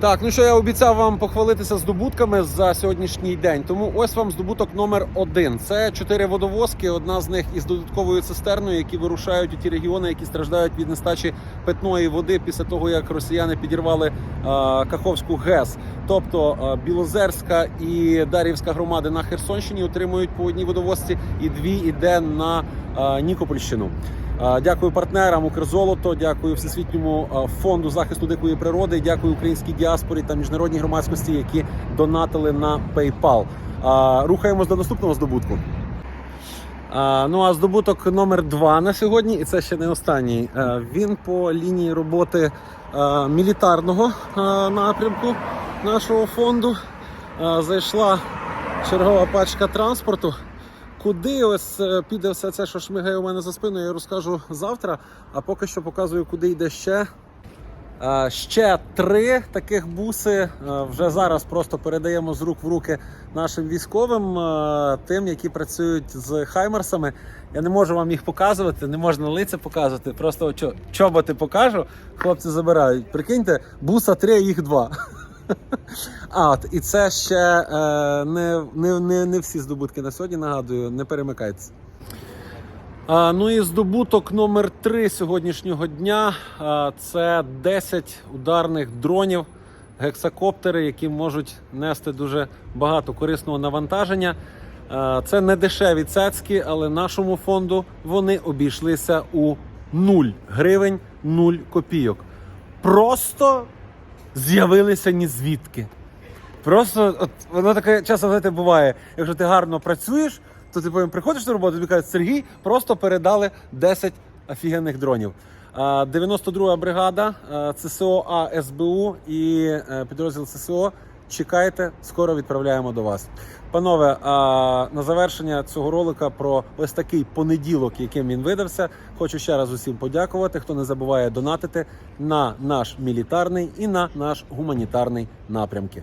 Так, ну що я обіцяв вам похвалитися здобутками за сьогоднішній день. Тому ось вам здобуток номер один. Це чотири водовозки. Одна з них із додатковою цистерною, які вирушають у ті регіони, які страждають від нестачі питної води після того, як росіяни підірвали е, Каховську ГЕС. Тобто е, Білозерська і Дар'ївська громади на Херсонщині отримують по одній водовозці, і дві іде на е, Нікопольщину. Дякую партнерам Укрзолото, дякую Всесвітньому фонду захисту дикої природи, дякую українській діаспорі та міжнародній громадськості, які донатили на PayPal. Рухаємось до наступного здобутку. А, ну а здобуток номер два на сьогодні, і це ще не останній. Він по лінії роботи мілітарного напрямку нашого фонду. Зайшла чергова пачка транспорту. Куди ось е, піде все це, що шмигає у мене за спиною, я розкажу завтра. А поки що показую, куди йде ще. Е, Ще три таких буси е, вже зараз просто передаємо з рук в руки нашим військовим, е, тим, які працюють з хаймерсами. Я не можу вам їх показувати, не можна лиця показувати. Просто чоботи покажу. Хлопці забирають. Прикиньте, буса три, їх два. А, от, і це ще не, не, не, не всі здобутки на сьогодні. Нагадую, не перемикайтеся. Ну і здобуток номер 3 сьогоднішнього дня це 10 ударних дронів, гексакоптери, які можуть нести дуже багато корисного навантаження. Це не дешеві цецьки, але нашому фонду вони обійшлися у 0 гривень, 0 копійок. Просто з'явилися ні звідки. Просто от воно таке часто знаєте, буває. Якщо ти гарно працюєш, то ти потім приходиш на роботу, тобі кажуть, Сергій, просто передали 10 офігенних дронів. А, 92-га бригада ЦСО А СБУ і е, підрозділ ЦСО. Чекайте, скоро відправляємо до вас. Панове, а, на завершення цього ролика про ось такий понеділок, яким він видався. Хочу ще раз усім подякувати, хто не забуває донатити на наш мілітарний і на наш гуманітарний напрямки.